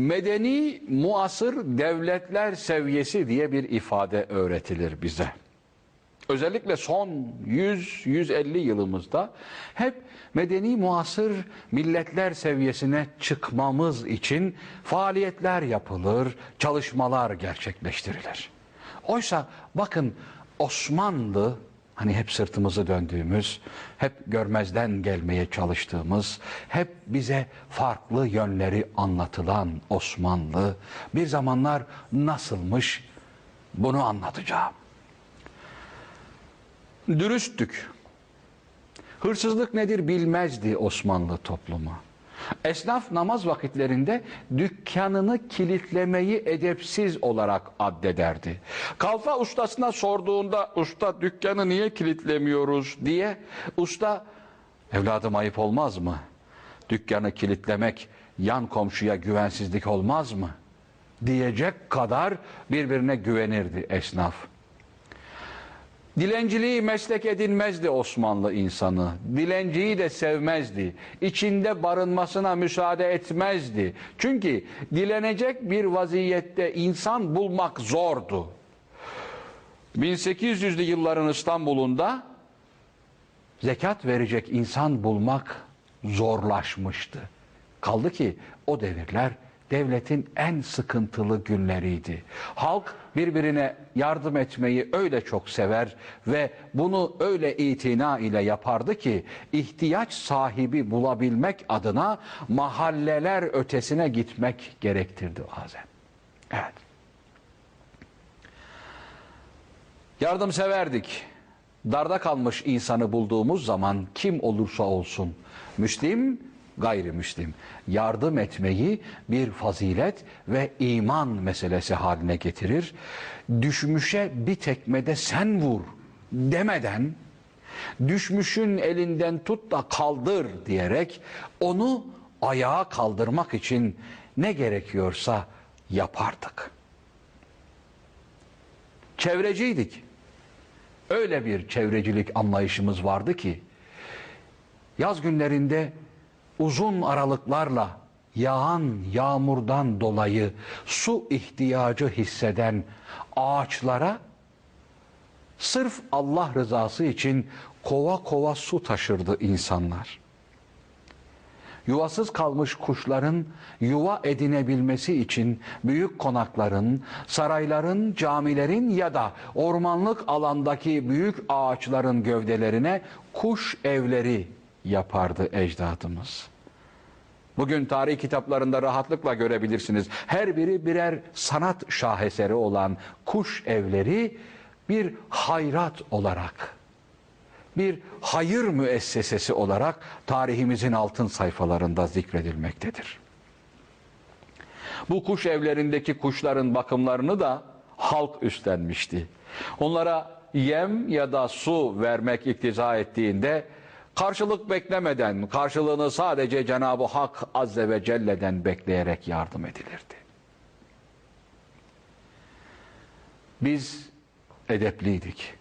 medeni muasır devletler seviyesi diye bir ifade öğretilir bize. Özellikle son 100-150 yılımızda hep medeni muasır milletler seviyesine çıkmamız için faaliyetler yapılır, çalışmalar gerçekleştirilir. Oysa bakın Osmanlı hani hep sırtımızı döndüğümüz, hep görmezden gelmeye çalıştığımız, hep bize farklı yönleri anlatılan Osmanlı bir zamanlar nasılmış bunu anlatacağım. Dürüsttük. Hırsızlık nedir bilmezdi Osmanlı toplumu. Esnaf namaz vakitlerinde dükkanını kilitlemeyi edepsiz olarak addederdi. Kalfa ustasına sorduğunda usta dükkanı niye kilitlemiyoruz diye usta evladım ayıp olmaz mı? Dükkanı kilitlemek yan komşuya güvensizlik olmaz mı? diyecek kadar birbirine güvenirdi esnaf. Dilenciliği meslek edinmezdi Osmanlı insanı. Dilenciyi de sevmezdi. İçinde barınmasına müsaade etmezdi. Çünkü dilenecek bir vaziyette insan bulmak zordu. 1800'lü yılların İstanbul'unda zekat verecek insan bulmak zorlaşmıştı. Kaldı ki o devirler devletin en sıkıntılı günleriydi. Halk birbirine yardım etmeyi öyle çok sever ve bunu öyle itina ile yapardı ki ihtiyaç sahibi bulabilmek adına mahalleler ötesine gitmek gerektirdi bazen. Evet. Yardımseverdik. Darda kalmış insanı bulduğumuz zaman kim olursa olsun Müslim gayrimüslim yardım etmeyi bir fazilet ve iman meselesi haline getirir. Düşmüşe bir tekmede sen vur demeden düşmüşün elinden tut da kaldır diyerek onu ayağa kaldırmak için ne gerekiyorsa yapardık. Çevreciydik. Öyle bir çevrecilik anlayışımız vardı ki yaz günlerinde uzun aralıklarla yağan yağmurdan dolayı su ihtiyacı hisseden ağaçlara sırf Allah rızası için kova kova su taşırdı insanlar. Yuvasız kalmış kuşların yuva edinebilmesi için büyük konakların, sarayların, camilerin ya da ormanlık alandaki büyük ağaçların gövdelerine kuş evleri yapardı ecdadımız. Bugün tarih kitaplarında rahatlıkla görebilirsiniz. Her biri birer sanat şaheseri olan kuş evleri bir hayrat olarak, bir hayır müessesesi olarak tarihimizin altın sayfalarında zikredilmektedir. Bu kuş evlerindeki kuşların bakımlarını da halk üstlenmişti. Onlara yem ya da su vermek iktiza ettiğinde karşılık beklemeden, karşılığını sadece Cenab-ı Hak Azze ve Celle'den bekleyerek yardım edilirdi. Biz edepliydik.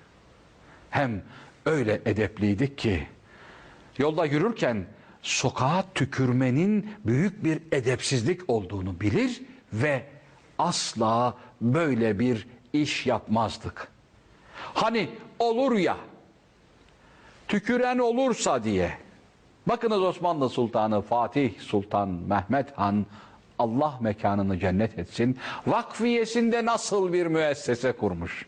Hem öyle edepliydik ki yolda yürürken sokağa tükürmenin büyük bir edepsizlik olduğunu bilir ve asla böyle bir iş yapmazdık. Hani olur ya tüküren olursa diye. Bakınız Osmanlı Sultanı Fatih Sultan Mehmet Han Allah mekanını cennet etsin. Vakfiyesinde nasıl bir müessese kurmuş.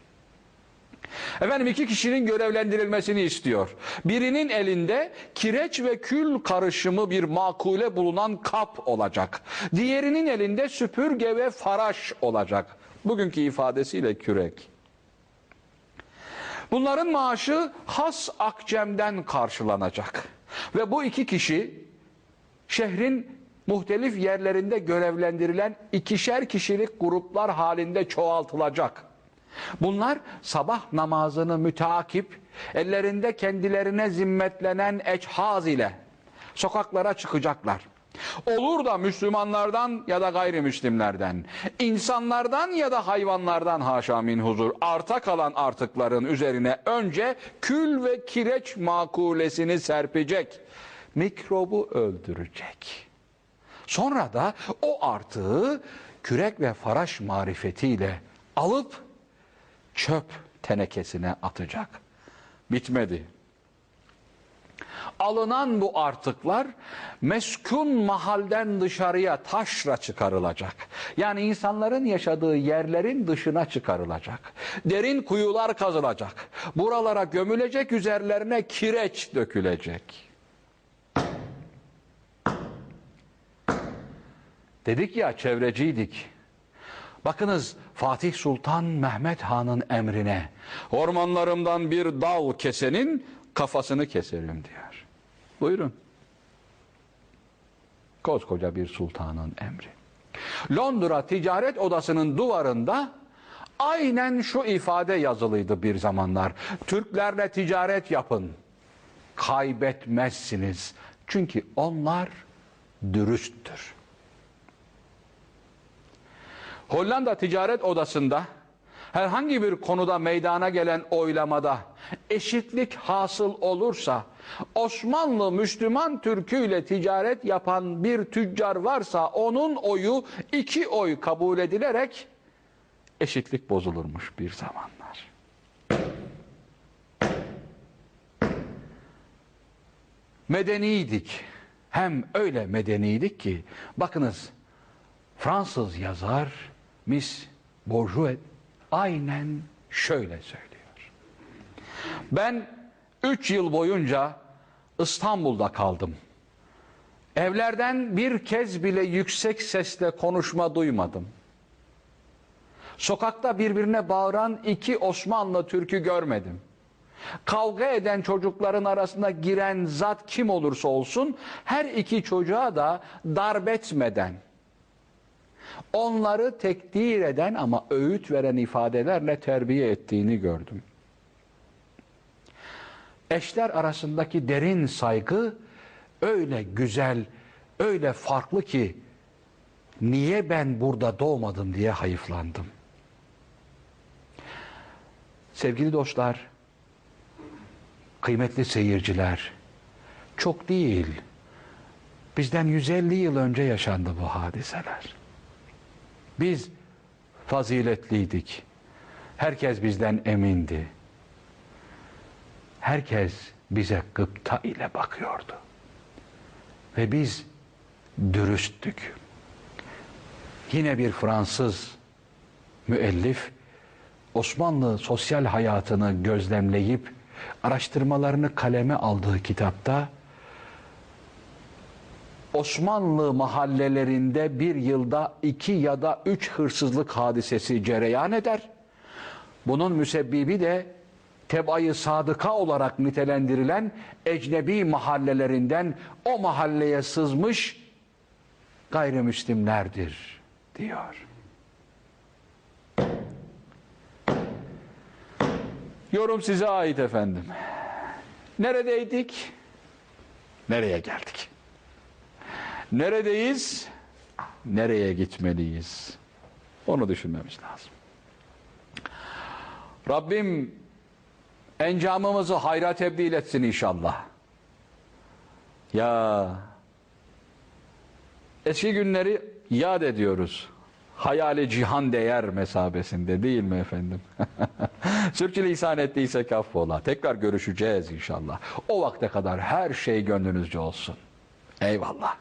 Efendim iki kişinin görevlendirilmesini istiyor. Birinin elinde kireç ve kül karışımı bir makule bulunan kap olacak. Diğerinin elinde süpürge ve faraş olacak. Bugünkü ifadesiyle kürek. Bunların maaşı has akcemden karşılanacak. Ve bu iki kişi şehrin muhtelif yerlerinde görevlendirilen ikişer kişilik gruplar halinde çoğaltılacak. Bunlar sabah namazını müteakip, ellerinde kendilerine zimmetlenen eçhaz ile sokaklara çıkacaklar. Olur da Müslümanlardan ya da gayrimüslimlerden, insanlardan ya da hayvanlardan haşa min huzur arta kalan artıkların üzerine önce kül ve kireç makulesini serpecek, mikrobu öldürecek. Sonra da o artığı kürek ve faraş marifetiyle alıp çöp tenekesine atacak. Bitmedi. Alınan bu artıklar meskun mahalden dışarıya taşra çıkarılacak. Yani insanların yaşadığı yerlerin dışına çıkarılacak. Derin kuyular kazılacak. Buralara gömülecek üzerlerine kireç dökülecek. Dedik ya çevreciydik. Bakınız Fatih Sultan Mehmet Han'ın emrine ormanlarımdan bir dal kesenin kafasını keserim diyor. Buyurun. Koskoca bir sultanın emri. Londra Ticaret Odası'nın duvarında aynen şu ifade yazılıydı bir zamanlar. Türklerle ticaret yapın. Kaybetmezsiniz. Çünkü onlar dürüsttür. Hollanda Ticaret Odası'nda herhangi bir konuda meydana gelen oylamada eşitlik hasıl olursa Osmanlı Müslüman Türküyle ticaret yapan bir tüccar varsa onun oyu iki oy kabul edilerek eşitlik bozulurmuş bir zamanlar. Medeniydik. Hem öyle medeniydik ki bakınız Fransız yazar Miss Bourgeois aynen şöyle söylüyor. Ben üç yıl boyunca İstanbul'da kaldım. Evlerden bir kez bile yüksek sesle konuşma duymadım. Sokakta birbirine bağıran iki Osmanlı Türk'ü görmedim. Kavga eden çocukların arasında giren zat kim olursa olsun her iki çocuğa da darbetmeden, onları tekdir eden ama öğüt veren ifadelerle terbiye ettiğini gördüm. Eşler arasındaki derin saygı öyle güzel, öyle farklı ki niye ben burada doğmadım diye hayıflandım. Sevgili dostlar, kıymetli seyirciler, çok değil, bizden 150 yıl önce yaşandı bu hadiseler. Biz faziletliydik. Herkes bizden emindi. Herkes bize gıpta ile bakıyordu. Ve biz dürüsttük. Yine bir Fransız müellif Osmanlı sosyal hayatını gözlemleyip araştırmalarını kaleme aldığı kitapta Osmanlı mahallelerinde bir yılda iki ya da üç hırsızlık hadisesi cereyan eder. Bunun müsebbibi de tebayı sadıka olarak nitelendirilen ecnebi mahallelerinden o mahalleye sızmış gayrimüslimlerdir diyor. Yorum size ait efendim. Neredeydik? Nereye geldik? Neredeyiz? Nereye gitmeliyiz? Onu düşünmemiz lazım. Rabbim encamımızı hayra tebdil etsin inşallah. Ya eski günleri yad ediyoruz. Hayali cihan değer mesabesinde değil mi efendim? Sürçülisan ettiysek affola. Tekrar görüşeceğiz inşallah. O vakte kadar her şey gönlünüzce olsun. Eyvallah.